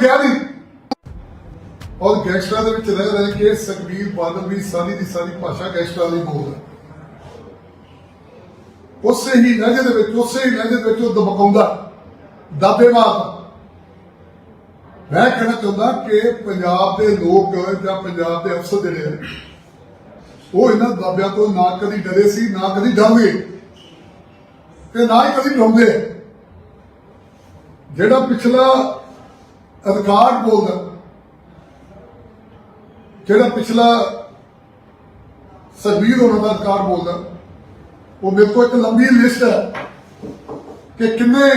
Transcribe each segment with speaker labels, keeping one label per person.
Speaker 1: ਗਿਆ ਨਹੀਂ ਔਰ ਗੈਂਗਸਟਰਾਂ ਦੇ ਵਿੱਚ ਰਹਿ ਰਹਿ ਕੇ ਸੁਖਬੀਰ ਬਾਦਲ ਵੀ ਸਾਰੀ ਦੀ ਸਾਰੀ ਭਾਸ਼ਾ ਗੈਂਗਸਟਰਾਂ ਦੀ ਬੋਲਦਾ ਉਸੇ ਹੀ ਲਹਿਜੇ ਦੇ ਵਿੱਚ, ਉਸੇ ਹੀ ਲਹਿਜੇ ਦੇ ਵਿੱਚ ਉਹ ਦਬਕਾਉਂਦਾ। ਦਾਬੇ ਮਾਰਦਾ। ਮੈਂ ਕਹਿਣਾ ਚਾਹੁੰਦਾ ਕਿ ਪੰਜਾਬ ਦੇ ਲੋਕ ਜਾਂ ਪੰਜਾਬ ਦੇ ਅਫਸਰ ਜਿਹੜੇ ਆ, ਉਹ ਇਹਨਾਂ ਦਾਬਿਆਂ ਤੋਂ ਨਾ ਕਦੀ ਡਰੇ ਸੀ, ਨਾ ਕਦੀ ਡਰਦੇ। ਤੇ ਨਾ ਹੀ ਕਦੀ ਡਰਾਉਂਦੇ। ਜਿਹੜਾ ਪਿਛਲਾ ਅਧਿਕਾਰ ਬੋਲਦਾ ਜਿਹੜਾ ਪਿਛਲਾ ਸਰਬੀਰ ਹੋਣਾ ਦਾ ਅਧਿਕਾਰ ਬੋਲਦਾ ਉਹ ਮੇਰੇ ਕੋਲ ਇੱਕ ਲੰਬੀ ਲਿਸਟ ਹੈ ਕਿ ਕਿੰਨੇ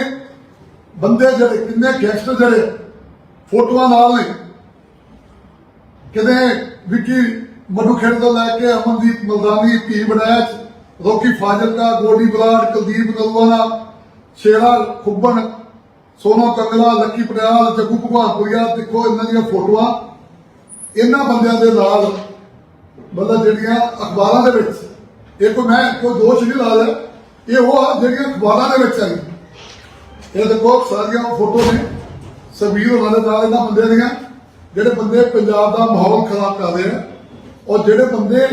Speaker 1: ਬੰਦੇ ਜਿਹੜੇ, ਕਿੰਨੇ ਗੈਂਗਸਟਰ ਜਿਹੜੇ ਫੋਟੋਆਂ ਨਾਲ ਨੇ। ਕਿਤੇ ਵਿੱਕੀ ਮਧੂ ਖੇਡ ਤੋਂ ਲੈ ਕੇ ਅਮਨਦੀਪ ਮਲਦਾਨੀ, ਧੀ ਬੜੈਚ ਰੋਕੀ ਫਾਜ਼ਿਲਕਾ, ਗੋਡੀ ਬਲਾਡ ਕੁਲਦੀਪ ਨਲਵਾਨਾ ਸ਼ੇਰਾ ਖੁੱਬਣ ਸੋਨੋ ਕੰਗਲਾ ਲੱਕੀ ਪਟਿਆਲ, ਜੱਗੂ ਭਗਵਾਨਪੁਰੀਆ ਦੇਖੋ ਇਹਨਾਂ ਦੀਆਂ ਫੋਟੋਆਂ। ਇਹਨਾਂ ਬੰਦਿਆਂ ਦੇ ਨਾਲ, ਮਤਲਬ ਜਿਹੜੀਆਂ ਅਖਬਾਰਾਂ ਦੇ ਵਿੱਚ ਇਹ ਕੋਈ ਮੈਂ ਕੋਈ ਦੋਸ਼ ਨਹੀਂ ਲਾ ਰਿਹਾ ਇਹ ਉਹ ਜਿਹੜੀਆਂ ਅਖਬਾਰਾਂ ਦੇ ਵਿੱਚ ਆਈ ਇਹ ਦੇਖੋ, ਸਾਰੀਆਂ ਫੋਟੋ ਨੇ। ਸਬੀਰ ਉਹਨਾਂ ਦੇ ਨਾਲ ਇਹਨਾਂ ਬੰਦਿਆਂ ਦੀਆਂ, ਜਿਹੜੇ ਬੰਦੇ ਪੰਜਾਬ ਦਾ ਮਾਹੌਲ ਖਰਾਬ ਕਰ ਰਹੇ ਆ ਔਰ ਜਿਹੜੇ ਬੰਦੇ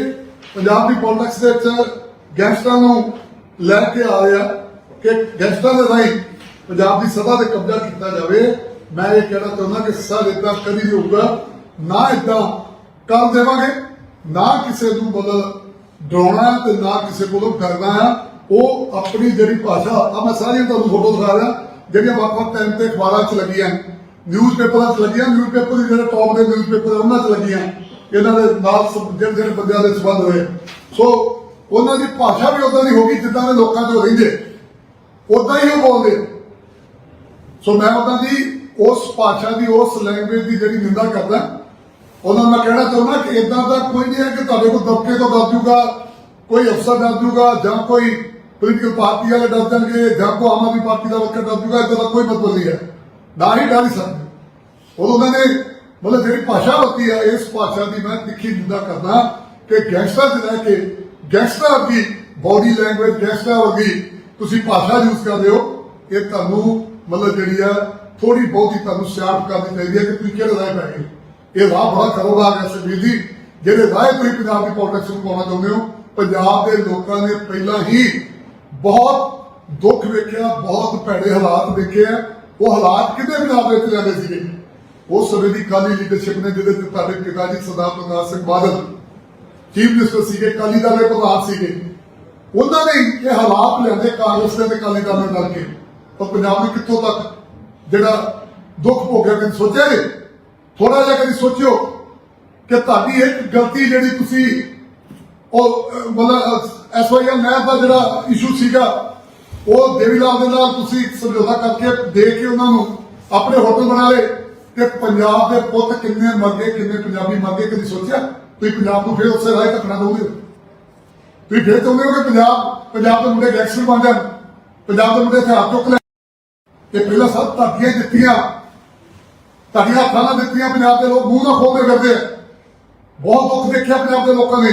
Speaker 1: ਪੰਜਾਬ ਦੀ ਪੋਲਿਟਿਕਸ ਦੇ ਵਿੱਚ ਗੈਂਗਸਟਰਾਂ ਨੂੰ ਲੈ ਕੇ ਆ ਰਹੇ ਆ, ਕਿ ਗੈਂਗਸਟਰਾਂ ਦੇ ਰਾਹੀਂ ਪੰਜਾਬ ਦੀ ਸਭਾ ਤੇ ਕਬਜ਼ਾ ਕੀਤਾ ਜਾਵੇ, ਮੈਂ ਇਹ ਕਹਿਣਾ ਚਾਹੁੰਦਾ ਕਿ ਸਰ ਇਦਾਂ ਕਦੀ ਨਹੀਂ ਹੋਊਗਾ, ਨਾ ਇਦਾਂ ਕਰ ਦੇਵਾਂਗੇ, ਨਾ ਕਿਸੇ ਨੂੰ ਬਦਲ ਡਰਾਉਣਾ ਤੇ ਨਾ ਕਿਸੇ ਕੋਲੋਂ ਕਰਨਾ ਆ ਉਹ ਆਪਣੀ ਜਿਹੜੀ ਭਾਸ਼ਾ ਆ ਮੈਂ ਸਾਰੀਆਂ ਤੁਹਾਨੂੰ ਫੋਟੋ ਦਿਖਾ ਰਿਹਾ, ਜਿਹੜੀਆਂ ਵੱਖ-ਵੱਖ ਟਾਈਮ ਤੇ ਅਖਬਾਰਾਂ 'ਚ ਲੱਗੀਆਂ ਨਿਊਜ਼ਪੇਪਰਾਂ 'ਚ ਲੱਗੀਆਂ ਨਿਊਜ਼ਪੇਪਰ ਦੇ ਜਿਹੜੇ ਟੌਪ ਦੇ ਨਿਊਜ਼ਪੇਪਰ ਉਹਨਾਂ 'ਚ ਲੱਗੀਆਂ ਇਹਨਾਂ ਦੇ ਨਾਲ ਜਿਹੜੇ ਜਿਹੜੇ ਬੰਦਿਆਂ ਦੇ ਸੰਬੰਧ ਹੋਏ। ਸੋ ਉਹਨਾਂ ਦੀ ਭਾਸ਼ਾ ਵੀ ਉਦਾਂ ਦੀ ਹੋ ਗਈ ਜਿੱਦਾਂ ਦੇ ਲੋਕਾਂ 'ਚ ਰਹਿੰਦੇ ਉਦਾਂ ਹੀ ਉਹ ਬੋਲਦੇ। ਸੋ ਮੈਂ ਉਹਨਾਂ ਦੀ ਉਸ ਭਾਸ਼ਾ ਦੀ, ਉਸ ਲੈਂਗੁਏਜ ਦੀ ਜਿਹੜੀ ਨਿੰਦਾ ਕਰਦਾ, ਉਹਨਾਂ ਨੂੰ ਮੈਂ ਕਹਿਣਾ ਚਾਹੁੰਦਾ ਕਿ ਇਦਾਂ ਦਾ ਕੋਈ ਨਹੀਂ ਹੈ ਕਿ ਤੁਹਾਡੇ ਕੋਲ ਦਬਕੇ ਤੋਂ ਡਰ ਜੂਗਾ ਕੋਈ ਅਫਸਰ ਡਰ ਜੂਗਾ ਜਾਂ ਕੋਈ ਪੋਲੀਟੀਕਲ ਪਾਰਟੀ ਵਾਲੇ ਡਰ ਜਾਣਗੇ ਜਾਂ ਕੋਈ ਆਮ ਆਦਮੀ ਪਾਰਟੀ ਦਾ ਵਰਕਰ ਡਰ ਜੂਗਾ ਇਦਾਂ ਦਾ ਕੋਈ ਮਤਲਬ ਨਹੀਂ ਹੈ। ਨਾ ਹੀ ਡਰ ਹੀ ਸਕਦੇ। ਉਹ ਉਹਨਾਂ ਨੇ, ਮਤਲਬ ਜਿਹੜੀ ਭਾਸ਼ਾ ਵਰਤੀ ਹੈ ਇਸ ਭਾਸ਼ਾ ਦੀ ਮੈਂ ਤਿੱਖੀ ਨਿੰਦਾ ਕਰਦਾ ਕਿ ਗੈਂਗਸਟਰ ਦੇ ਲੈ ਕੇ ਗੈਂਗਸਟਰ ਦੀ ਬਾਡੀ ਲੈਂਗੁਏਜ ਗੈਂਗਸਟਰ ਵਰਗੀ ਤੁਸੀਂ ਭਾਸ਼ਾ ਯੂਜ਼ ਕਰਦੇ ਹੋ, ਇਹ ਤੁਹਾਨੂੰ ਮਤਲਬ ਜਿਹੜੀ ਆ ਥੋੜੀ ਬਹੁਤੀ ਤੁਹਾਨੂੰ ਸਿਆਣਪ ਕਰਨੀ ਚਾਹੀਦੀ ਹੈ ਕਿ ਤੁਸੀਂ ਕਿਹੜੇ ਰਾਹ ਪੈ ਇਹ ਰਾਹ ਬੜਾ ਖਰੋਗਾ ਹੈ ਸੁਖਬੀਰ ਜੀ। ਜਿਹੜੇ ਰਾਹ ਤੁਸੀਂ ਪੰਜਾਬ ਦੀ ਪੋਲਿਟਿਕਸ ਨੂੰ ਪਾਉਣਾ ਚਾਹੁੰਦੇ ਹੋ, ਪੰਜਾਬ ਦੇ ਲੋਕਾਂ ਨੇ ਪਹਿਲਾਂ ਹੀ ਬਹੁਤ ਦੁੱਖ ਵੇਖਿਆ, ਬਹੁਤ ਭੈੜੇ ਹਾਲਾਤ ਵੇਖੇ ਆ। ਉਹ ਹਾਲਾਤ ਕਿਤੇ ਪੰਜਾਬ ਦੇ ਵਿੱਚ ਜਾਂਦੇ ਸੀਗੇ? ਉਸ ਸਮੇਂ ਦੀ ਕਾਲੀ ਲੀਡਰਸ਼ਿਪ ਨੇ ਜਿਹਦੇ ਤੇ ਤੁਹਾਡੇ ਪਿਤਾ ਜੀ ਸਰਦਾਰ ਪ੍ਰਕਾਸ਼ ਸਿੰਘ ਬਾਦਲ ਚੀਫ ਮਿਨਿਸਟਰ ਸੀਗੇ ਕਾਲੀ ਦਲ ਦੇ ਪ੍ਰਧਾਨ ਸੀਗੇ। ਉਹਨਾਂ ਨੇ ਇਹ ਹਾਲਾਤ ਲਿਆਂਦੇ ਕਾਂਗਰਸ ਦੇ ਕਾਲੀ ਦਲ ਨਾਲ ਕੇ। ਪਰ ਪੰਜਾਬ ਨੇ ਕਿੱਥੋਂ ਤੱਕ ਜਿਹੜਾ ਦੁੱਖ ਭੋਗਿਆ ਕਦੀ ਸੋਚਿਆ ਨਹੀਂ? ਥੋੜਾ ਜਿਹਾ ਕਦੀ ਸੋਚਿਓ ਕਿ ਤੁਹਾਡੀ ਇੱਕ ਗਲਤੀ ਜਿਹੜੀ ਤੁਸੀਂ ਉਹ ਅਹ, ਮਤਲਬ ਐਸਵਾਈਐਲ ਮੈਪ ਦਾ ਜਿਹੜਾ ਇਸ਼ੂ ਸੀਗਾ ਉਹ ਦੇਵੀ ਲਾਲ ਦੇ ਨਾਲ ਤੁਸੀਂ ਸਮਝੌਤਾ ਕਰਕੇ ਦੇ ਕੇ ਉਹਨਾਂ ਨੂੰ ਆਪਣੇ ਹੋਟਲ ਬਣਾ ਲਏ। ਕਿ ਪੰਜਾਬ ਦੇ ਪੁੱਤ ਕਿੰਨੇ ਮਰ ਗਏ ਕਿੰਨੇ ਪੰਜਾਬੀ ਮਰ ਗਏ ਕਦੀ ਸੋਚਿਆ? ਤੁਸੀਂ ਪੰਜਾਬ ਨੂੰ ਫਿਰ ਉਸੇ ਰਾਹ ਤੱਕਣਾ ਦੋਗੇ ਤੁਸੀਂ ਫਿਰ ਚਾਹੁੰਦੇ ਹੋ ਕਿ ਪੰਜਾਬ ਪੰਜਾਬ ਦੇ ਮੁੰਡੇ ਗੈਂਗਸਟਰ ਬਣ ਜਾਣ? ਪੰਜਾਬ ਦੇ ਮੁੰਡੇ ਹਥਿਆਰ ਚੁੱਕ ਲੈ ਪਹਿਲਾਂ ਸਭ ਧਰਤੀਆਂ ਦਿੱਤੀਆਂ। ਤੁਹਾਡੀਆਂ ਹੱਥਾਂ ਨਾਲ ਦਿੱਤੀਆਂ, ਪੰਜਾਬ ਦੇ ਲੋਕ ਮੂੰਹ ਨਾਲ ਖੋਲਦੇ ਫਿਰਦੇ। ਬਹੁਤ ਦੁੱਖ ਦੇਖਿਆ ਪੰਜਾਬ ਦੇ ਲੋਕਾਂ ਨੇ।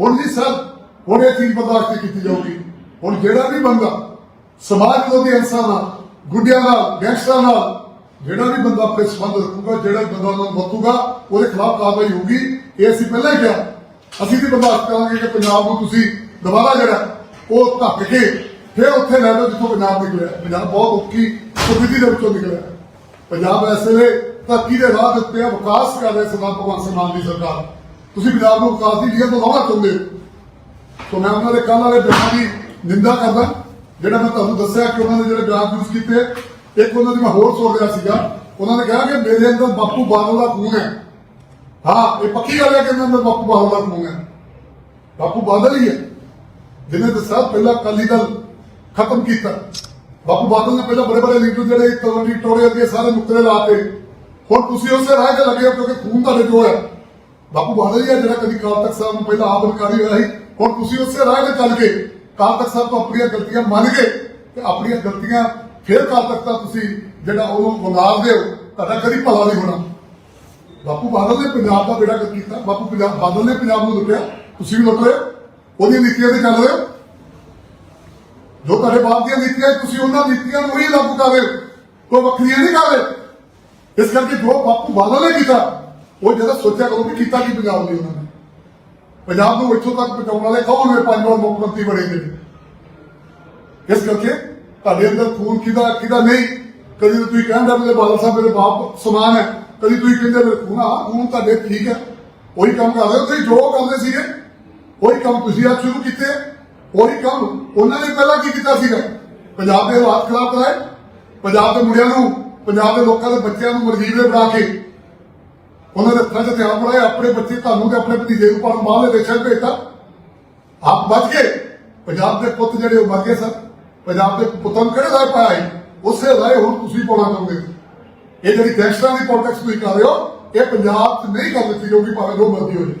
Speaker 1: ਹੁਣ ਜੀ ਸਰ, ਹੁਣ ਇਹ ਚੀਜ਼ ਬਰਦਾਸ਼ਤ ਕੀਤੀ ਜਾਊਗੀ। ਹੁਣ ਜਿਹੜਾ ਵੀ ਬੰਦਾ ਸਮਾਜ ਵਿਰੋਧੀ ਅਨਸਰਾਂ ਨਾਲ, ਗੁੱਡਿਆਂ ਨਾਲ, ਗੈਂਗਸਟਰਾਂ ਨਾਲ, ਜਿਹੜਾ ਵੀ ਬੰਦਾ ਆਪਣੇ ਸੰਬੰਧ ਰੱਖੂਗਾ, ਜਿਹੜਾ ਬੰਦਾ ਉਹਨਾਂ ਨੂੰ ਵਰਤੂਗਾ, ਉਹਦੇ ਖਿਲਾਫ ਕਾਰਵਾਈ ਹੋਊਗੀ। ਇਹ ਅਸੀਂ ਪਹਿਲਾਂ ਹੀ ਕਿਹਾ। ਅਸੀਂ ਵੀ ਬਰਦਾਸ਼ਤ ਕਰਾਂਗੇ ਕਿ ਪੰਜਾਬ ਨੂੰ ਤੁਸੀਂ ਦੁਬਾਰਾ ਜਿਹੜਾ ਉਹ ਧੱਕ ਕੇ ਫਿਰ ਉੱਥੇ ਲੈ ਲਓ ਜਿੱਥੋਂ ਪੰਜਾਬ ਨਿਕਲਿਆ। ਪੰਜਾਬ ਬਹੁਤ ਔਖੀ ਸਥਿਤੀ ਦੇ ਵਿੱਚੋਂ ਨਿਕਲਿਆ। ਪੰਜਾਬ ਇਸ ਵੇਲੇ ਧਰਤੀ ਦੇ ਰਾਹ ਦੇ ਉੱਤੇ ਵਿਕਾਸ ਕਰ ਰਿਹਾ ਸਰਦਾਰ ਭਗਵੰਤ ਸਿੰਘ ਮਾਨ ਦੀ ਸਰਕਾਰ। ਤੁਸੀਂ ਪੰਜਾਬ ਨੂੰ ਵਿਕਾਸ ਦੀ ਲੀਡਰ ਤੋਂ ਲਾਉਣਾ ਚਾਹੁੰਦੇ ਸੋ ਮੈਂ ਉਹਨਾਂ ਦੇ ਕੱਲ੍ਹ ਵਾਲੇ ਬਿਆਨਾਂ ਦੀ ਨਿੰਦਾ ਕਰਦਾ, ਜਿਹੜਾ ਮੈਂ ਤੁਹਾਨੂੰ ਦੱਸਿਆ ਕਿ ਉਹਨਾਂ ਨੇ ਜਿਹੜੇ ਬਿਆਨ ਯੂਜ਼ ਕੀਤੇ, ਇੱਕ ਉਹਨਾਂ ਦੀ ਮੈਂ ਹੋਰ ਸੋਚ ਰਿਹਾ ਸੀਗਾ। ਉਹਨਾਂ ਨੇ ਕਿਹਾ ਕਿ ਮੇਰੇ ਅੰਦਰ ਬਾਪੂ ਬਾਦਲ ਦਾ ਖੂਨ ਹੈ। ਹਾਂ, ਇਹ ਪੱਕੀ ਗੱਲ ਹੈ ਕਿ ਇਹਨਾਂ ਅੰਦਰ ਬਾਪੂ ਬਾਦਲ ਦਾ ਖੂਨ ਹੈ। ਬਾਪੂ ਬਾਦਲ ਹੀ ਹੈ। ਜਿਹਨੇ ਦੱਸਿਆ, ਪਹਿਲਾਂ ਅਕਾਲੀ ਦਲ ਖਤਮ ਕੀਤਾ। ਬਾਪੂ ਬਾਦਲ ਨੇ ਪਹਿਲਾਂ ਬੜੇ ਬੜੇ ਲੀਡਰ ਜਿਹੜੇ ਤਲਵੰਡੀ ਟੋੜੇ ਅੱਗੇ ਸਾਰੇ ਨੁਕਰੇ ਲਾਤੇ। ਹੁਣ ਤੁਸੀਂ ਉਸੇ ਰਾਹ ਤੇ ਲੱਗੇ ਹੋ ਕਿਉਂਕਿ ਖੂਨ ਤੁਹਾਡੇ ਜੋ ਹੈ। ਬਾਪੂ ਬਾਦਲ ਹੀ ਜਿਹੜਾ ਕਦੀ ਕਾਲ ਤਖਤ ਸਾਹਿਬ ਨੂੰ ਪਹਿਲਾਂ ਆਪ ਅਧਿਕਾਰੀ ਹੋਇਆ ਸੀ। ਹੁਣ ਤੁਸੀਂ ਉਸੇ ਰਾਹ ਤੇ ਚੱਲ ਕੇ ਕਾਲ ਤਖਤ ਸਾਹਿਬ ਤੋਂ ਆਪਣੀਆਂ ਗਲਤੀਆਂ ਮੰਨ ਕੇ ਤੇ ਆਪਣੀਆਂ ਗਲਤੀਆਂ ਫਿਰ ਕਾਲ ਤਖਤ ਦਾ ਤੁਸੀਂ ਜਿਹੜਾ ਉਹਨੂੰ ਵੰਗਾਰਦੇ ਹੋ, ਤੁਹਾਡਾ ਕਦੀ ਭਲਾ ਨਹੀਂ ਹੋਣਾ। ਬਾਪੂ ਬਾਦਲ ਨੇ ਪੰਜਾਬ ਦਾ ਬੇੜਾ ਕੀਤਾ। ਬਾਪੂ ਪੰਜਾਬ ਬਾਦਲ ਨੇ ਪੰਜਾਬ ਨੂੰ ਲੁੱਟਿਆ। ਤੁਸੀਂ ਵੀ ਲੁੱਟ ਰਹੇ ਹੋ। ਉਹਦੀਆਂ ਨੀਤੀਆਂ ਤੇ ਚੱਲ ਰਹੇ ਹੋ। ਜੋ ਤੁਹਾਡੇ ਬਾਪ ਦੀਆਂ ਨੀਤੀਆਂ, ਤੁਸੀਂ ਉਹਨਾਂ ਨੀਤੀਆਂ ਨੂੰ ਹੀ ਲਾਗੂ ਕਰ ਰਹੇ ਹੋ। ਕੋਈ ਵੱਖਰੀਆਂ ਨਹੀਂ ਕਰ ਰਹੇ। ਇਸ ਕਰਕੇ ਜੋ ਬਾਪੂ ਬਾਦਲ ਨੇ ਕੀਤਾ, ਉਹ ਜਿਹੜਾ ਸੋਚਿਆ ਕਰੋ ਵੀ ਕੀਤਾ ਕੀ ਪੰਜਾਬ ਨੇ ਉਹਨਾਂ ਨੇ। ਪੰਜਾਬ ਨੂੰ ਇੱਥੋਂ ਤੱਕ ਪਹੁੰਚਾਉਣ ਵਾਲੇ ਕੌਣ ਨੇ? ਪੰਜ ਵਾਰ ਮੁੱਖ ਮੰਤਰੀ ਬਣੇ ਨੇ। ਇਸ ਕਰਕੇ ਤੁਹਾਡੇ ਅੰਦਰ ਖੂਨ ਕਿਹਦਾ ਕਿਹਦਾ ਨਹੀਂ? ਕਦੀ ਤਾਂ ਤੁਸੀਂ ਕਹਿੰਦੇ ਮੇਰੇ ਬਾਦਲ ਸਾਹਿਬ, ਮੇਰੇ ਬਾਪ ਸਮਾਨ ਹੈ। ਕਦੀ ਤੁਸੀਂ ਕਹਿੰਦੇ ਮੇਰੇ ਖੂਨ ਆ, ਖੂਨ ਤੁਹਾਡੇ ਠੀਕ ਹੈ। ਉਹੀ ਕੰਮ ਕਰ ਰਹੇ ਹੋ। ਤੁਸੀਂ ਜੋ ਕਰਦੇ ਸੀਗੇ, ਉਹੀ ਕੰਮ ਤੁਸੀਂ ਅੱਜ ਸ਼ੁਰੂ ਕੀਤੇ। ਉਹੀ ਕੰਮ ਉਹਨਾਂ ਨੇ ਪਹਿਲਾਂ ਕੀ ਕੀਤਾ ਸੀਗਾ? ਪੰਜਾਬ ਦੇ ਹਾਲਾਤ ਖਰਾਬ ਕਰਾਏ। ਪੰਜਾਬ ਦੇ ਮੁੰਡਿਆਂ ਨੂੰ, ਪੰਜਾਬ ਦੇ ਲੋਕਾਂ ਦੇ ਬੱਚਿਆਂ ਨੂੰ ਮਰਜ਼ੀਲੇ ਬਣਾ ਕੇ ਉਹਨਾਂ ਦੇ ਹੱਥਾਂ 'ਚ ਧਿਆਨ ਫੜਾਏ ਆਪਣੇ ਬੱਚੇ ਤੁਹਾਨੂੰ ਤੇ ਆਪਣੇ ਭਤੀਜੇ ਨੂੰ ਪੜਨ ਬਾਹਰਲੇ ਦੇਸ਼ਾਂ 'ਚ ਭੇਜਤਾ। ਆਪ ਬਚ ਗਏ। ਪੰਜਾਬ ਦੇ ਪੁੱਤ ਜਿਹੜੇ ਉਹ ਮਰ ਗਏ ਸਨ। ਪੰਜਾਬ ਦੇ ਪੁੱਤਾਂ ਨੂੰ ਕਿਹੜੇ ਰਾਹ ਪਾਇਆ ਉਸੇ ਰਾਹ ਹੁਣ ਤੁਸੀਂ ਪਾਉਣਾ ਚਾਹੁੰਦੇ ਇਹ ਜਿਹੜੀ ਗੈਂਗਸਟਰਾਂ ਦੀ ਪੋਲਿਟਿਕਸ ਤੁਸੀਂ ਕਰ ਰਹੇ ਹੋ, ਇਹ ਪੰਜਾਬ 'ਚ ਨਹੀਂ ਕਰ ਦਿੱਤੀ ਜਾਊਗੀ ਭਾਵੇਂ ਜੋ ਮਰਜ਼ੀ ਹੋ ਜਾਏ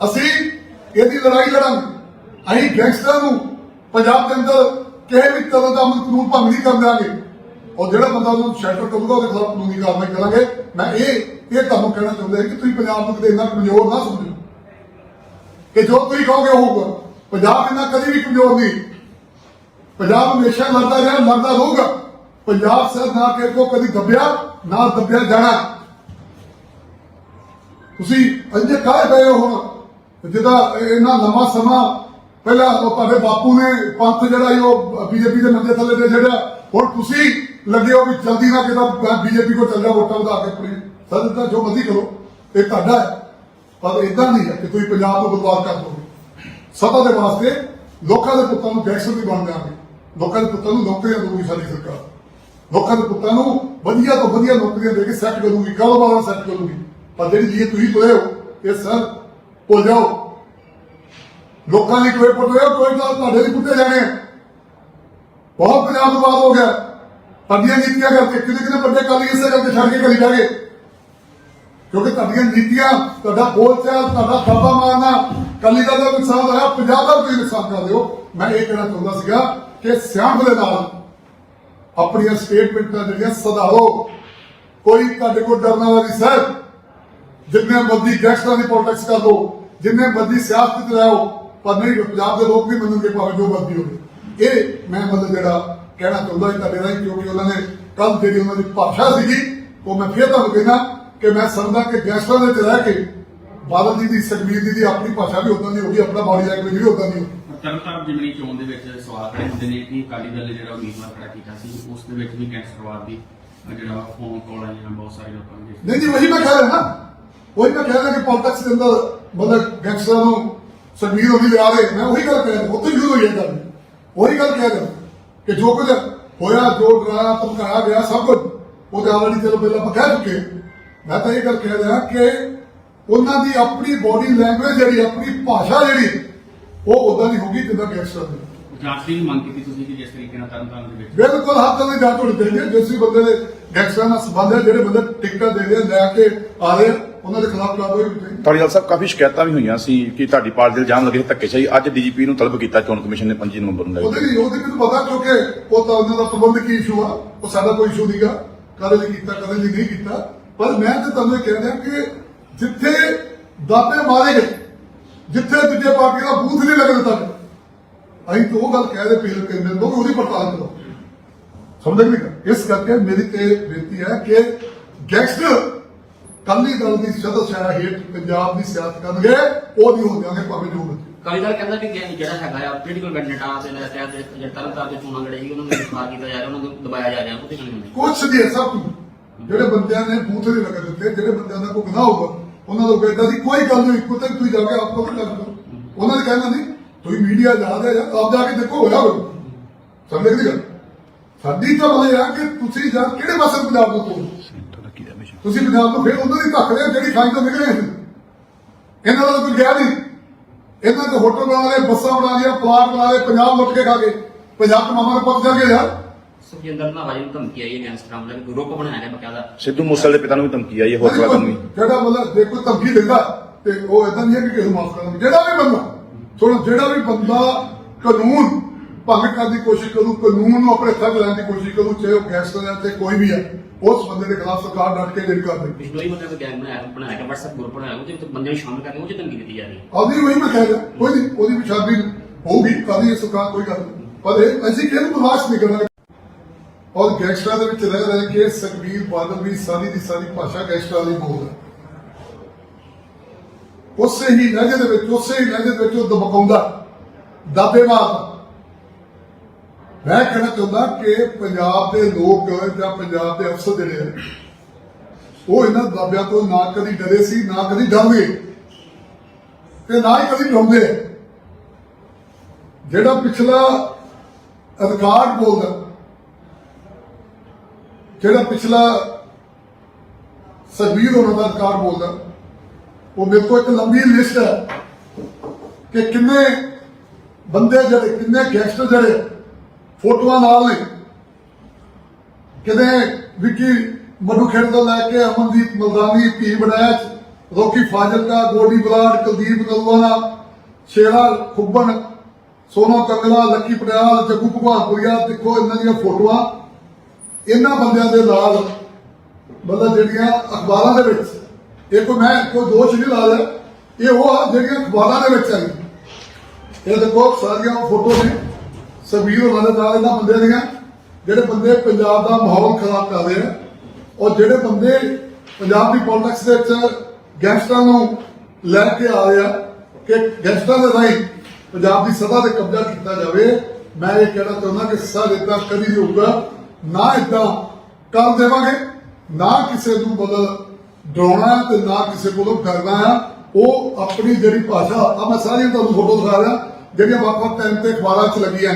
Speaker 1: ਅਸੀਂ ਇਹਦੀ ਲੜਾਈ ਲੜਾਂਗੇ। ਅਸੀਂ ਗੈਂਗਸਟਰਾਂ ਨੂੰ ਪੰਜਾਬ ਦੇ ਅੰਦਰ ਕਿਸੇ ਵੀ ਤਰ੍ਹਾਂ ਦਾ ਕਾਨੂੰਨ ਭੰਗ ਨਹੀਂ ਕਰਨ ਦਿਆਂਗੇ। ਔਰ ਜਿਹੜਾ ਬੰਦਾ ਉਹਨੂੰ ਸ਼ੈਲਟਰ ਕਰੂਗਾ, ਉਹਦੇ ਖਿਲਾਫ ਕਾਨੂੰਨੀ ਕਾਰਵਾਈ ਕਰਾਂਗੇ। ਮੈਂ ਇਹ ਇਹ ਤੁਹਾਨੂੰ ਕਹਿਣਾ ਚਾਹੁੰਦਾ ਕਿ ਤੁਸੀਂ ਪੰਜਾਬ ਨੂੰ ਕਿਤੇ ਇੰਨਾ ਕਮਜ਼ੋਰ ਨਾ ਸਮਝੋ। ਕਿ ਜੋ ਤੁਸੀਂ ਕਹੋਗੇ ਹੋਊਗਾ। ਪੰਜਾਬ ਇੰਨਾ ਕਦੀ ਵੀ ਕਮਜ਼ੋਰ ਨਹੀਂ। ਪੰਜਾਬ ਹਮੇਸ਼ਾ ਲੜਦਾ ਰਿਹਾ ਲੜਦਾ ਰਹੂਗਾ। ਪੰਜਾਬ ਸਿਰ ਨਾ ਕੇ ਕੋ ਕਦੀ ਦੱਬਿਆ, ਨਾ ਦੱਬਿਆ ਜਾਣਾ। ਤੁਸੀਂ ਅੰਜੇ ਕਾਹੇ ਪਏ ਹੋ ਹੁਣ? ਜਿਹਦਾ ਇੰਨਾ ਲੰਮਾ ਸਮਾਂ ਪਹਿਲਾਂ ਉਹ ਤੁਹਾਡੇ ਬਾਪੂ ਨੇ ਪੰਥ ਜਿਹੜਾ ਸੀ, ਉਹ ਬੀਜੇਪੀ ਦੇ ਮੰਜੇ ਥੱਲੇ ਦੇ ਜਿਹੜਾ ਹੁਣ ਤੁਸੀਂ ਲੱਗੇ ਹੋ ਵੀ ਜਲਦੀ ਨਾ ਕਿਦਾ ਬੀਜੇਪੀ ਕੋ ਚੱਲ ਜਾ ਵੋਟਾਂ ਵਧਾ ਕੇ ਆਪਣੀ ਸਰ ਜੋ ਮਰਜ਼ੀ ਕਰੋ। ਇਹ ਤੁਹਾਡਾ ਪਰ ਇਦਾਂ ਨਹੀਂ ਹੈ ਕਿ ਤੁਸੀਂ ਪੰਜਾਬ ਨੂੰ ਬਰਬਾਦ ਕਰ ਦੋਗੇ। ਸਤਾ ਦੇ ਵਾਸਤੇ ਲੋਕਾਂ ਦੇ ਪੁੱਤਾਂ ਨੂੰ ਗੈਂਗਸਟਰ ਵੀ ਬਣ ਜਾਣਗੇ। ਲੋਕਾਂ ਦੇ ਪੁੱਤਾਂ ਨੂੰ ਨੌਕਰੀਆਂ ਦੇਊਗੀ ਸਾਡੀ ਸਰਕਾਰ। ਲੋਕਾਂ ਦੇ ਪੁੱਤਾਂ ਨੂੰ ਵਧੀਆ ਤੋਂ ਵਧੀਆ ਨੌਕਰੀਆਂ ਦੇ ਕੇ ਸੈੱਟ ਕਰੂਗੀ ਕਾਰੋਬਾਰਾਂ ਸੈੱਟ ਕਰੂਗੀ। ਪਰ ਜਿਹੜੀ ਜੀ ਤੁਸੀਂ ਤੁਰੇ ਹੋ, ਇਹ ਸਰ ਭੁੱਲ ਜਾਓ। ਲੋਕਾਂ ਲਈ ਕੋਈ ਪੁੱਟੇ ਹੋ ਕੋਈ ਤਾਂ ਤੁਹਾਡੇ ਲਈ ਪੁੱਟੇ ਜਾਣੇ ਆ। ਬਹੁਤ ਪੰਜਾਬ ਬਰਬਾਦ ਹੋ ਗਿਆ ਤੁਹਾਡੀਆਂ ਨੀਤੀਆਂ ਕਰਕੇ ਕਿਤੇ ਕਿਤੇ ਵੱਡੇ ਕਾਲੀ ਇਸੇ ਕਰਕੇ ਛੱਡ ਕੇ ਕਰੀ ਜਾਗੇ ਕਿਉਂਕਿ ਤੁਹਾਡੀਆਂ ਨੀਤੀਆਂ ਤੁਹਾਡਾ ਬੋਲਚਾਲ ਤੁਹਾਡਾ ਬਾਬਾ ਮਾਰਨਾ ਕੱਲੀ ਦਾ ਤਾਂ ਨੁਕਸਾਨ ਹੋਇਆ ਪੰਜਾਬ ਦਾ ਵੀ ਨੁਕਸਾਨ ਕਰ ਦਿਓ ਮੈਂ ਇਹ ਕਹਿਣਾ ਚਾਹੁੰਦਾ ਸੀਗਾ ਕਿ ਸਿਆਣਪ ਦੇ ਨਾਲ ਆਪਣੀਆਂ ਸਟੇਟਮੈਂਟਾਂ ਜਿਹੜੀਆਂ ਸੁਧਾਰੋ ਕੋਈ ਤੁਹਾਡੇ ਕੋਲ ਡਰਨ ਵਾਲਾ ਨਹੀਂ ਸਰ ਜਿੰਨੇ ਮਰਜ਼ੀ ਗੈਂਗਸਟਰਾਂ ਦੀ ਪੋਲਿਟਿਕਸ ਕਰ ਲੋ ਜਿੰਨੇ ਮਰਜ਼ੀ ਸਿਆਸਤ ਚ ਰਹੋ ਪਰ ਨਹੀਂ ਪੰਜਾਬ ਦੇ ਲੋਕ ਵੀ ਮੰਨਣਗੇ ਭਾਵੇਂ ਜੋ ਮਰਜ਼ੀ ਹੋਵੇ। ਇਹ ਮੈਂ ਮਤਲਬ ਜਿਹੜਾ ਕਹਿਣਾ ਚਾਹੁੰਦਾ ਤੁਹਾਡੇ ਰਾਹੀਂ ਕਿਉਂਕਿ ਉਹਨਾਂ ਨੇ ਕੱਲ ਜਿਹੜੀ ਉਹਨਾਂ ਦੀ ਭਾਸ਼ਾ ਸੀਗੀ ਉਹ ਮੈਂ ਫਿਰ ਤੁਹਾਨੂੰ ਕਹਿਣਾ ਕਿ ਮੈਂ ਸਮਝਦਾ ਕਿ ਗੈਂਗਸਟਰਾਂ ਦੇ ਚ ਰਹਿ ਕੇ ਬਾਦਲ ਜੀ ਦੀ ਸੁਖਬੀਰ ਜੀ ਦੀ ਆਪਣੀ ਭਾਸ਼ਾ ਵੀ ਉਦਾਂ ਦੀ ਹੋਗੀ ਆਪਣਾ ਬਾਡੀ ਲੈਂਗੁਏਜ ਵੀ ਉਦਾਂ ਦੀ
Speaker 2: ਤਰਨਤਾਰਨ ਜਿਮਨੀ ਚੋਣ ਦੇ ਵਿੱਚ ਸਵਾਲ ਖੜੇ ਹੁੰਦੇ ਨੇ ਕਿ ਅਕਾਲੀ ਦਲ ਜਿਹੜਾ ਉਮੀਦਵਾਰ ਖੜਾ ਕੀਤਾ ਸੀ ਉਸ ਦੇ ਵਿੱਚ ਵੀ ਗੈਂਗਸਟਰਵਾਦ ਦੀ ਜਿਹੜਾ ਫੋਨ ਕਾਲ ਬਹੁਤ ਸਾਰੇ ਲੋਕਾਂ ਨੂੰ
Speaker 1: ਨਹੀਂ ਜੀ ਵਹੀ ਮੈਂ ਕਹਿ ਰਿਹਾ ਨਾ। ਵਹੀ ਮੈਂ ਕਹਿ ਰਿਹਾ ਕਿ ਪੋਲਿਟਿਕਸ ਦੇ ਅੰਦਰ ਮਤਲਬ ਗੈਂਗਸਟਰਾਂ ਨੂੰ ਸਰਵੀਰ ਹੋਣੀ ਲਿਆ ਰਹੇ ਮੈਂ ਉਹੀ ਗੱਲ ਕਹਿ ਰਿਹਾ ਉੱਥੇ ਵੀ ਹੋਈ ਹੈ ਗੱਲ ਉਹੀ ਗੱਲ ਕਹਿ ਰਿਹਾ ਕਿ ਜੋ ਕੁਝ ਹੋਇਆ ਜੋ ਡਰਾਇਆ ਧਮਕਾਇਆ ਗਿਆ ਸਭ ਕੁਝ ਉਹਦੇ ਆਲਰੇਡੀ ਚਲੋ ਪਹਿਲਾਂ ਆਪਾਂ ਕਹਿ ਚੁੱਕੇ ਮੈਂ ਤਾਂ ਇਹ ਗੱਲ ਕਹਿ ਰਿਹਾ ਕਿ ਉਹਨਾਂ ਦੀ ਆਪਣੀ ਬੋਡੀ ਲੈਂਗੁਏਜ ਜਿਹੜੀ ਆਪਣੀ ਭਾਸ਼ਾ ਜਿਹੜੀ ਉਹ ਉਦਾਂ ਦੀ ਹੋਗੀ ਜਿੱਦਾਂ ਗੈਂਗਸਟਰ ਦੀ।
Speaker 2: ਜਾਂਚ ਦੀ ਵੀ ਮੰਗ ਕੀਤੀ ਤੁਸੀਂ ਕਿ ਜਿਸ ਤਰੀਕੇ ਨਾਲ ਤਰਨਤਾਰਨ ਦੇ ਵਿੱਚ
Speaker 1: ਬਿਲਕੁਲ ਹੱਥ ਤੋਂ ਜਾਂਚ ਹੋਣੀ ਚਾਹੀਦੀ ਹੈ। ਜਿਸ ਵੀ ਬੰਦੇ ਦੇ ਗੈਂਗਸਟਰਾਂ ਨਾਲ ਸੰਬੰਧ ਹੈ ਜਿਹੜੇ ਬੰਦੇ ਟਿਕਟਾਂ ਦੇ ਰਹੇ ਲੈ ਕੇ ਆ ਰਹੇ ਉਹਨਾਂ ਦੇ ਖਿਲਾਫ ਕਾਰਵਾਈ ਹੋਣੀ ਚਾਹੀਦੀ
Speaker 3: ਧਾਲੀਵਾਲ ਸਾਹਿਬ ਕਾਫੀ ਸ਼ਿਕਾਇਤਾਂ ਵੀ ਹੋਈਆਂ ਸੀ ਕਿ ਤੁਹਾਡੀ ਪਾਰਟੀ ਦੇ ਇਲਜ਼ਾਮ ਲੱਗੇ ਧੱਕੇਸ਼ਾਹੀ ਅੱਜ ਡੀਜੀਪੀ ਨੂੰ ਤਲਬ ਕੀਤਾ ਚੋਣ ਕਮਿਸ਼ਨ ਨੇ 25 ਨਵੰਬਰ ਨੂੰ
Speaker 1: ਉਹਦੇ
Speaker 3: ਲਾਈ
Speaker 1: ਉਹਦੇ ਮੈਨੂੰ ਪਤਾ ਕਿਉਂਕਿ ਉਹ ਤਾਂ ਉਹਨਾਂ ਦਾ ਪ੍ਰਬੰਧਕੀ ਇਸ਼ੂ ਆ ਉਹ ਸਾਡਾ ਕੋਈ ਇਸ਼ੂ ਨਹੀਂਗਾ। ਕਦੇ ਲਈ ਕੀਤਾ ਕਦੇ ਲਈ ਨਹੀਂ ਕੀਤਾ। ਪਰ ਮੈਂ ਤੇ ਤੁਹਾਨੂੰ ਇਹ ਕਹਿ ਰਿਹਾ ਕਿ ਜਿੱਥੇ ਦਾਤੇ ਮਾਰੇ ਗਏ ਜਿੱਥੇ ਦੂਜੇ ਪਾਰਟੀ ਦਾ ਬੂਥ ਨਹੀਂ ਲੱਗਣ ਦਿੱਤਾ ਗਿਆ, ਅਸੀਂ ਤਾਂ ਉਹ ਗੱਲ ਕਹਿ ਰਹੇ ਪਿਛਲੇ ਤਿੰਨ ਦਿਨ ਤੋਂ ਕਿ ਉਹਦੀ ਪੜਤਾਲ ਕਰੋ। ਸਮਝ ਨਹੀਂ? ਇਸ ਕਰਕੇ ਮੇਰੀ ਤੇ ਬੇਨਤੀ ਹੈ ਕਿ ਗੈਂਗਸਟਰ ਕੱਲੀ ਦਲ ਦੀ ਸਦਸਿਆ ਹੇਠ ਪੰਜਾਬ ਦੀ ਸਿਆਸਤ ਕਰਨਗੇ ਉਹ ਨਹੀਂ ਹੋ ਜਾਣਗੇ ਭਾਵੇਂ ਜੋ ਮਰਜ਼ੀ।
Speaker 4: ਕਾਲੀਦਾਰ ਕਹਿੰਦਾ ਕਿ ਜੇ- ਜਿਹੜਾ ਹੈਗਾ ਆ ਪੋਲੀਟੀਕਲ ਕੈਂਡੀਡੇਟਾਂ ਦੇ ਤਹਿਤ ਜਿਹੜੇ ਤਰਨਤਾਰ ਦੇ ਚੋਣਾਂ ਲੜੇ ਸੀ ਉਹਨਾਂ ਨੂੰ ਗ੍ਰਿਫਤਾਰ ਕੀਤਾ ਜਾ ਰਿਹਾ ਉਹਨਾਂ ਨੂੰ ਦਬਾਇਆ ਜਾ ਰਿਹਾ ਉਹਦੇ ਨਹੀਂ
Speaker 1: ਕੁਛ ਨਹੀਂ ਸਭ ਕੁਝ ਜਿਹੜੇ ਬੰਦਿਆਂ ਨੇ ਬੂਥ ਨਹੀਂ ਲਗਾ ਦਿੱਤੇ ਜਿਹੜੇ ਬੰਦਿਆਂ ਦਾ ਕੋਈ ਗੁਨਾਹ ਹੋਊਗਾ ਉਹਨਾਂ ਦਾ ਕੋਈ ਦੀ ਕੋਈ ਗੱਲ ਨਹੀਂ ਕੋਈ ਤੱਕ ਤੁਸੀਂ ਜਾ ਕੇ ਆਪ ਕੋਲ ਕਰ ਦਿਓ। ਉਹਨਾਂ ਨੇ ਕਹਿਣਾ ਨਹੀਂ ਤੁਸੀਂ ਮੀਡੀਆ ਜਾ ਦੇ ਜਾਂ ਆਪ ਜਾ ਕੇ ਦੇਖੋ ਹੋਇਆ ਹੋਵੇ ਸਮਝ ਗਏ ਸਾਡੀ ਤਾਂ ਬਲੇ ਆ ਕਿ ਤੁਸੀਂ ਜਾ ਕਿਹੜੇ ਪਾਸੇ ਪੰਜਾਬ ਤੋਂ ਤੋੜ
Speaker 3: ਤੁਹਾਡਾ ਕੀ ਰਮੇਸ਼
Speaker 1: ਤੁਸੀਂ ਪੰਜਾਬ ਤੋਂ ਫਿਰ ਉਹਨਾਂ ਦੀ ਧੱਕ ਰਹੇ ਜਿਹੜੀ ਖਾਈ ਤੋਂ ਨਿਕਲੇ। ਇਹਨਾਂ ਦਾ ਤਾਂ ਕੋਈ ਗਿਆ ਨਹੀਂ। ਇਹਨਾਂ ਦੇ ਹੋਟਲ ਬਣਾ ਲਏ ਬੱਸਾਂ ਬਣਾ ਲਈਆਂ ਪਲਾਟ ਬਣਾ ਲਏ ਪੰਜਾਬ ਲੁੱਟ ਕੇ ਖਾ ਗਏ। ਪੰਜਾਬ ਤੋਂ ਮਾਮਾ ਦੇ ਪੱਕ ਜਾ ਕੇ ਯਾਰ।
Speaker 4: ਸੁਖਜਿੰਦਰ ਜੀ ਨੂੰ ਧਮਕੀ ਆਈ ਹੈ ਗੈਂਗਸਟਰਾਂ ਵੱਲੋਂ ਕਿ ਗਰੁੱਪ ਬਣਾਇਆ ਗਿਆ ਬਕਾਇਦਾ
Speaker 3: ਸਿੱਧੂ ਮੂਸੇਵਾਲੇ ਦੇ ਪਿਤਾ ਨੂੰ ਵੀ ਧਮਕੀ ਆਈ ਹੈ ਹੋਰ ਵਾਲਾ ਨੂੰ ਵੀ।
Speaker 1: ਜਿਹੜਾ ਮਤਲਬ ਕੋਈ ਧਮਕੀ ਦਿੰਦਾ ਤੇ ਉਹ ਇਦਾਂ ਨਹੀਂ ਹੈ ਕਿ ਕਿਸੇ ਨੂੰ ਮਾਫ ਕਰਨਾ ਜਿਹੜਾ ਵੀ ਬੰਦਾ ਸੁਣੋ ਜਿਹੜਾ ਵੀ ਬੰਦਾ ਕਾਨੂੰਨ ਭੰਗ ਕਰਨ ਦੀ ਕੋਸ਼ਿਸ਼ ਕਰੂ ਕਾਨੂੰਨ ਨੂੰ ਆਪਣੇ 'ਚ ਲੈਣ ਦੀ ਕੋਸ਼ਿਸ਼ ਕਰੂ ਚਾਹੇ ਉਹ ਗੈਂਗਸਟਰ ਹੈ ਤੇ ਕੋਈ ਵੀ ਹੈ ਉਸ ਬੰਦੇ ਦੇ ਖਿਲਾਫ ਸਰਕਾਰ ਡਟ ਕੇ ਜਿਹੜੀ ਕਰਦੀ।
Speaker 4: ਪਿਛਲੇ ਹੀ ਮਤਲਬ ਗੈਂਗ ਬਣਾਇਆ ਬਣਾਇਆ ਗਿਆ WhatsApp ਗਰੁੱਪ ਬਣਾਇਆ ਉਹਦੇ ਵਿੱਚ ਬੰਦੇ ਨੂੰ ਸ਼ਾਮਲ ਕਰਕੇ ਉਹ 'ਚ ਧਮਕੀ ਦਿੱਤੀ ਜਾ ਰਹੀ ਹੈ।
Speaker 1: ਆਦੀ ਵਹੀ ਮੈਂ ਕਹਿ ਰਿਹਾ ਕੋਈ ਨਹੀਂ ਉਹਦੀ ਵੀ ਸ਼ਾਦੀ ਹੋਊਗੀ ਕਾਦੀ ਸਰਕਾਰ ਕੋਈ ਗੱਲ ਨਹੀਂ। ਪਰ ਇਹ ਅਸੀਂ ਕਿਹਨੂੰ ਬਰਦਾਸ਼ਤ ਨਹੀਂ ਕਰਾਂਗੇ ਔਰ ਗੈਂਗਸਟਰਾਂ ਦੇ ਵਿੱਚ ਰਹਿ ਰਹਿ ਕੇ ਸੁਖਬੀਰ ਬਾਦਲ ਵੀ ਸਾਰੀ ਦੀ ਸਾਰੀ ਭਾਸ਼ਾ ਗੈਂਗਸਟਰਾਂ ਦੀ ਬੋਲਦਾ ਉਸੇ ਹੀ ਲਹਿਜੇ ਦੇ ਵਿੱਚ ਉਸੇ ਹੀ ਲਹਿਜੇ ਦੇ ਵਿੱਚ ਉਹ ਦਬਕਾਉਂਦਾ ਦਾਬੇ ਮਾਰਦਾ ਮੈਂ ਕਹਿਣਾ ਚਾਹੁੰਦਾ ਕਿ ਪੰਜਾਬ ਦੇ ਲੋਕ ਜਾਂ ਪੰਜਾਬ ਦੇ ਅਫਸਰ ਜਿਹੜੇ ਆ, ਉਹ ਇਹਨਾਂ ਦਾਬਿਆਂ ਤੋਂ ਨਾ ਕਦੀ ਡਰੇ ਸੀ, ਨਾ ਕਦੀ ਡਰਦੇ। ਤੇ ਨਾ ਹੀ ਕਦੀ ਡਰਾਉਂਦੇ ਜਿਹੜਾ ਪਿਛਲਾ ਅਧਿਕਾਰ ਬੋਲਦਾ, ਜਿਹੜਾ ਪਿਛਲਾ ਸਰਬੀਰ ਉਹਨਾਂ ਦਾ ਅਧਿਕਾਰ ਬੋਲਦਾ, ਉਹ ਮੇਰੇ ਕੋਲ ਇੱਕ ਲੰਬੀ ਲਿਸਟ ਹੈ ਕਿ ਕਿੰਨੇ ਬੰਦੇ ਜਿਹੜੇ, ਕਿੰਨੇ ਗੈਂਗਸਟਰ ਜਿਹੜੇ ਫੋਟੋਆਂ ਨਾਲ ਨੇ। ਕਿਤੇ ਵਿੱਕੀ ਮਧੂ ਤੋਂ ਲੈ ਕੇ ਅਮਨਦੀਪ ਮਲਦਾਨੀ, ਧੀ ਬੜੈਚ ਰੋਕੀ ਫਾਜ਼ਿਲਕਾ, ਗੋਡੀ ਬਲਾਡ ਕੁਲਦੀਪ ਨਲਵਾਨਾ ਸ਼ੇਰਾ ਖੁੱਬਣ, ਸੋਨੋ ਕੰਗਲਾ ਲੱਕੀ ਪਟਿਆਲ, ਜੱਗੂ ਭਗਵਾਨਪੁਰੀਆ ਦੇਖੋ ਇਹਨਾਂ ਦੀਆਂ ਫੋਟੋਆਂ। ਇਹਨਾਂ ਬੰਦਿਆਂ ਦੇ ਨਾਲ ਮਤਲਬ ਜਿਹੜੀਆਂ ਅਖਬਾਰਾਂ ਦੇ ਵਿੱਚ, ਇਹ ਕੋਈ ਮੈਂ, ਕੋਈ ਦੋਸ਼ ਨਹੀਂ ਲਾ ਰਿਹਾ। ਇਹ ਉਹ ਜਿਹੜੀਆਂ ਅਖਬਾਰਾਂ ਦੇ ਵਿੱਚ ਆਈ ਇਹ ਦੇਖੋ, ਸਾਰੀਆਂ ਉਹ ਫੋਟੋ ਨੇ। ਸਬੀਰ ਉਹਨਾਂ ਦੇ ਇਹਨਾਂ ਬੰਦਿਆਂ ਦੀਆਂ, ਜਿਹੜੇ ਬੰਦੇ ਪੰਜਾਬ ਦਾ ਮਾਹੌਲ ਖਰਾਬ ਕਰ ਰਹੇ ਆ, ਔਰ ਜਿਹੜੇ ਬੰਦੇ ਪੰਜਾਬ ਦੀ ਪੋਲਿਟਿਕਸ ਦੇ ਵਿੱਚ ਗੈਂਗਸਟਰਾਂ ਨੂੰ ਲੈ ਕੇ ਆ ਰਹੇ ਆ ਕਿ ਗੈਂਗਸਟਰਾਂ ਦੇ ਰਾਹੀਂ ਪੰਜਾਬ ਦੀ ਸਭਾ ਤੇ ਕਬਜ਼ਾ ਕੀਤਾ ਜਾਵੇ, ਮੈਂ ਇਹ ਕਹਿਣਾ ਚਾਹੁੰਦਾ ਕਿ ਸਰ ਇਦਾਂ ਕਦੀ ਨਹੀਂ ਹੋਊਗਾ, ਨਾ ਇਦਾਂ ਕਰ ਦੇਵਾਂਗੇ, ਨਾ ਕਿਸੇ ਨੂੰ ਮਤਲਬ ਡਰਾਉਣਾ ਤੇ ਨਾ ਕਿਸੇ ਕੋਲੋਂ ਕਰਨਾ ਆ ਉਹ ਆਪਣੀ ਜਿਹੜੀ ਭਾਸ਼ਾ ਆ ਮੈਂ ਸਾਰੀਆਂ ਤੁਹਾਨੂੰ ਫੋਟੋ ਦਿਖਾ ਰਿਹਾ ਜਿਹੜੀਆਂ ਵੱਖ-ਵੱਖ ਟਾਈਮ ਤੇ ਅਖਬਾਰਾਂ 'ਚ ਲੱਗੀਆਂ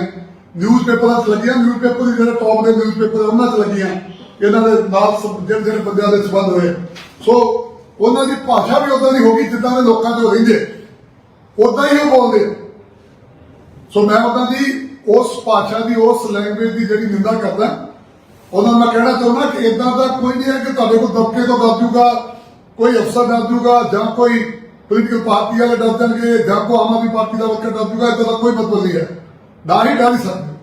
Speaker 1: ਨਿਊਜ਼ਪੇਪਰਾਂ 'ਚ ਲੱਗੀਆਂ ਨਿਊਜ਼ਪੇਪਰ ਦੇ ਜਿਹੜੇ ਟੌਪ ਦੇ ਨਿਊਜ਼ਪੇਪਰ ਉਹਨਾਂ 'ਚ ਲੱਗੀਆਂ। ਇਹਨਾਂ ਦੇ ਨਾਲ ਜਿਹੜੇ ਜਿਹੜੇ ਬੰਦਿਆਂ ਦੇ ਸੰਬੰਧ ਹੋਏ। ਸੋ ਉਹਨਾਂ ਦੀ ਭਾਸ਼ਾ ਵੀ ਉਦਾਂ ਦੀ ਹੋ ਗਈ ਜਿੱਦਾਂ ਦੇ ਲੋਕਾਂ 'ਚ ਰਹਿੰਦੇ। ਉਦਾਂ ਹੀ ਉਹ ਬੋਲਦੇ। ਸੋ ਮੈਂ ਉਹਨਾਂ ਦੀ ਉਸ ਭਾਸ਼ਾ ਦੀ, ਉਸ ਲੈਂਗੁਏਜ ਦੀ ਜਿਹੜੀ ਨਿੰਦਾ ਕਰਦਾ ਉਹਨਾਂ ਨੂੰ ਮੈਂ ਕਹਿਣਾ ਚਾਹੁੰਦਾ ਕਿ ਇਦਾਂ ਦਾ ਕੋਈ ਨਹੀਂ ਹੈ ਕਿ ਤੁਹਾਡੇ ਕੋਲ ਦਬਕੇ ਤੋਂ ਡਰ ਜੂਗਾ, ਕੋਈ ਅਫਸਰ ਡਰ ਜੂਗਾ ਜਾਂ ਕੋਈ ਪੋਲੀਟੀਕਲ ਪਾਰਟੀ ਵਾਲੇ ਡਰ ਜਾਣਗੇ ਜਾਂ ਕੋਈ ਆਮ ਆਦਮੀ ਪਾਰਟੀ ਦਾ ਵਰਕਰ ਡਰ ਜੂਗਾ ਇਦਾਂ ਦਾ ਕੋਈ ਮਤਲਬ ਨਹੀਂ ਹੈ ਨਾ ਹੀ ਡਰ ਹੀ ਸਕਦੇ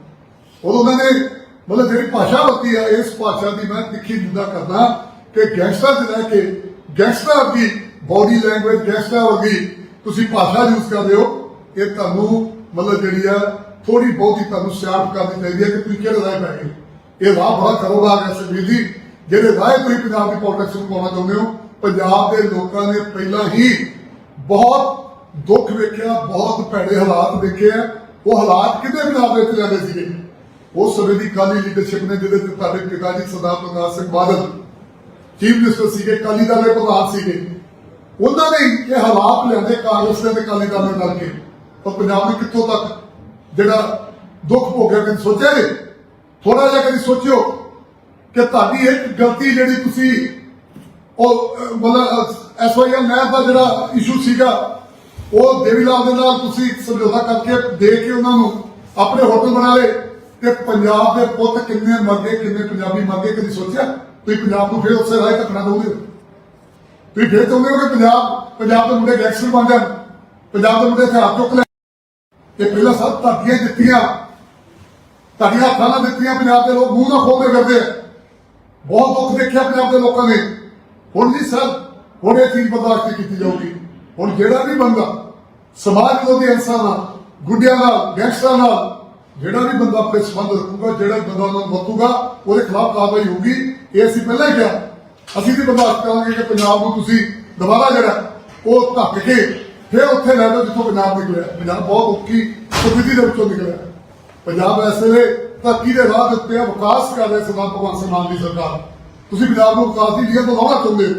Speaker 1: ਜਿਹੜੀ ਭਾਸ਼ਾ ਵਰਤੀ ਹੈ ਇਸ ਭਾਸ਼ਾ ਦੀ ਮੈਂ ਤਿੱਖੀ ਨਿੰਦਾ ਕਰਦਾ ਕਿ ਗੈਂਗਸਟਰ ਦੇ ਰਹਿ ਕੇ ਗੈਂਗਸਟਰ ਦੀ ਬਾਡੀ ਲੈਂਗੁਏਜ ਗੈਂਗਸਟਰ ਵਰਗੀ ਤੁਸੀਂ ਭਾਸ਼ਾ ਯੂਜ਼ ਕਰਦੇ ਹੋ ਇਹ ਤੁਹਾਨੂੰ ਮਤਲਬ ਜਿਹੜੀ ਆ ਥੋੜੀ ਬਹੁਤੀ ਤੁਹਾਨੂੰ ਸਿਆਣਪ ਕਰਨੀ ਚਾਹੀਦੀ ਹੈ ਕਿ ਤੁਸੀਂ ਕਿਹੜੇ ਰਾਹ ਪੈ ਗਏ ਇਹ ਰਾਹ ਬੜਾ ਖਰੋੜਾ ਹੈ ਸੁਖਬੀਰ ਜੀ ਜਿਹੜੇ ਰਾਹ ਤੁਸੀਂ ਪੰਜਾਬ ਦੀ ਪੋਲਿਟਿਕਸ ਨੂੰ ਪਾਉਣਾ ਚਾਹੁੰਦੇ ਹੋ ਪੰਜਾਬ ਦੇ ਲੋਕਾਂ ਨੇ ਪਹਿਲਾਂ ਹੀ ਬਹੁਤ ਦੁੱਖ ਵੇਖਿਆ, ਬਹੁਤ ਭੈੜੇ ਹਾਲਾਤ ਵੇਖੇ ਆ। ਉਹ ਹਾਲਾਤ ਕਿਹਦੇ ਪੰਜਾਬ ਵਿੱਚ ਜਾਂਦੇ ਸੀਗੇ। ਉਸ ਸਮੇਂ ਦੀ ਕਾਲੀ ਲੀਡਰਸ਼ਿਪ ਨੇ ਜਿਹਦੇ ਤੇ ਤੁਹਾਡੇ ਪਿਤਾ ਜੀ ਸਰਦਾਰ ਪ੍ਰਕਾਸ਼ ਸਿੰਘ ਬਾਦਲ ਚੀਫ ਮਿਨਿਸਟਰ ਸੀਗੇ ਕਾਲੀ ਦਲ ਦੇ ਪ੍ਰਧਾਨ ਸੀਗੇ। ਉਹਨਾਂ ਨੇ ਇਹ ਹਾਲਾਤ ਲਿਆਂਦੇ, ਕਾਂਗਰਸ ਦੇ ਤੇ ਕਾਲੀ ਦਲ ਨੇ ਰਲ ਕੇ। ਤਾਂ ਪੰਜਾਬ ਨੇ ਕਿੱਥੋਂ ਤੱਕ ਜਿਹੜਾ ਦੁੱਖ ਭੋਗਿਆ ਕਦੇ ਸੋਚਿਆ ਨੇ ਥੋੜਾ ਜਿਹਾ ਕਦੀ ਸੋਚਿਓ ਕਿ ਤੁਹਾਡੀ ਇੱਕ ਗਲਤੀ ਜਿਹੜੀ ਤੁਸੀਂ ਉਹ ਮਤਲਬ ਐਸਵਾਈਐਲ ਮੈਚ ਦਾ ਜਿਹੜਾ ਇਸ਼ੂ ਸੀਗਾ, ਉਹ ਦੇਵੀ ਲਾਲ ਦੇ ਨਾਲ ਤੁਸੀਂ ਸਮਝੌਤਾ ਕਰਕੇ ਦੇ ਕੇ ਉਹਨਾਂ ਨੂੰ ਆਪਣੇ ਹੋਟਲ ਬਣਾ ਲਏ ਤੇ ਪੰਜਾਬ ਦੇ ਪੁੱਤ ਕਿੰਨੇ ਮਰ ਗਏ ਕਿੰਨੇ ਪੰਜਾਬੀ ਮਰ ਗਏ ਕਦੀ ਸੋਚਿਆ? ਤੁਸੀਂ ਪੰਜਾਬ ਨੂੰ ਫੇਰ ਉਸੇ ਰਾਹ ਤੱਕਣਾ ਦੋਗੇ? ਤੁਸੀਂ ਫੇਰ ਚਾਹੁੰਦੇ ਹੋ ਕਿ ਪੰਜਾਬ ਪੰਜਾਬ ਦੇ ਮੁੰਡੇ ਗੈਂਗਸਟਰ ਬਣ ਜਾਣ? ਪੰਜਾਬ ਦੇ ਮੁੰਡੇ ਹਥਿਆਰ ਚੁੱਕ ਲੈਣ? ਇਹ ਪਹਿਲਾਂ ਸਭ ਧਰਤੀਆਂ ਦਿੱਤੀਆਂ ਧਰਤੀਆਂ ਹੱਥਾਂ ਨਾਲ ਦਿੱਤੀਆਂ, ਪੰਜਾਬ ਦੇ ਲੋਕ ਮੂੰਹ ਨਾ ਖੋਲਦੇ ਫਿਰਦੇ। ਆ ਬਹੁਤ ਦੁੱਖ ਦੇਖਿਆ ਪੰਜਾਬ ਦੇ ਲੋਕਾਂ ਨੇ। ਹੁਣ ਜੀ ਸਰ ਹੁਣ ਇਹ ਚੀਜ਼ ਬਰਦਾਸ਼ਤ ਨਹੀਂ ਕੀਤੀ ਜਾਊਗੀ। ਹੁਣ ਜਿਹੜਾ ਵੀ ਬੰਦਾ ਸਮਾਜ ਵਿਰੋਧੀ ਇਨਸਾਨ ਨਾਲ, ਗੁੱਡਿਆਂ ਨਾਲ, ਗੈਂਗਸਟਰਾਂ ਨਾਲ ਜਿਹੜਾ ਵੀ ਬੰਦਾ ਆਪਣੇ ਸੰਬੰਧ ਰੱਖੂਗਾ, ਜਿਹੜਾ ਬੰਦਾ ਉਹਨਾਂ ਨੂੰ ਵਰਤੂਗਾ, ਉਹਦੇ ਖਿਲਾਫ ਕਾਰਵਾਈ ਹੋਊਗੀ, ਇਹ ਅਸੀਂ ਪਹਿਲਾਂ ਹੀ ਕਿਹਾ। ਅਸੀਂ ਵੀ ਬਰਦਾਸ਼ਤ ਕਰਾਂਗੇ ਕਿ ਪੰਜਾਬ ਨੂੰ ਤੁਸੀਂ ਦੁਬਾਰਾ ਜਿਹੜਾ ਉਹ ਧੱਕ ਕੇ ਫਿਰ ਉੱਥੇ ਲੈ ਲਓ ਜਿੱਥੋਂ ਪੰਜਾਬ ਨਿਕਲਿਆ। ਪੰਜਾਬ ਬਹੁਤ ਔਖੀ ਸਥਿਤੀ ਦੇ ਵਿੱਚੋਂ ਨਿਕਲਿਆ। ਪੰਜਾਬ ਐਸੇ ਵੇਲੇ ਤਰੱਕੀ ਦੇ ਰਾਹ ਦੇ ਉੱਤੇ ਵਿਕਾਸ ਕਰ ਰਿਹਾ ਸਰਦਾਰ ਭਗਵੰਤ ਸਿੰਘ ਮਾਨ ਦੀ ਸਰਕਾਰ। ਤੁਸੀਂ ਪੰਜਾਬ ਨੂੰ ਵਿਕਾਸ ਦੀ ਲੀਹਾਂ ਤੋਂ ਲਾਉਣਾ ਚਾਹੁੰਦੇ ਹੋ?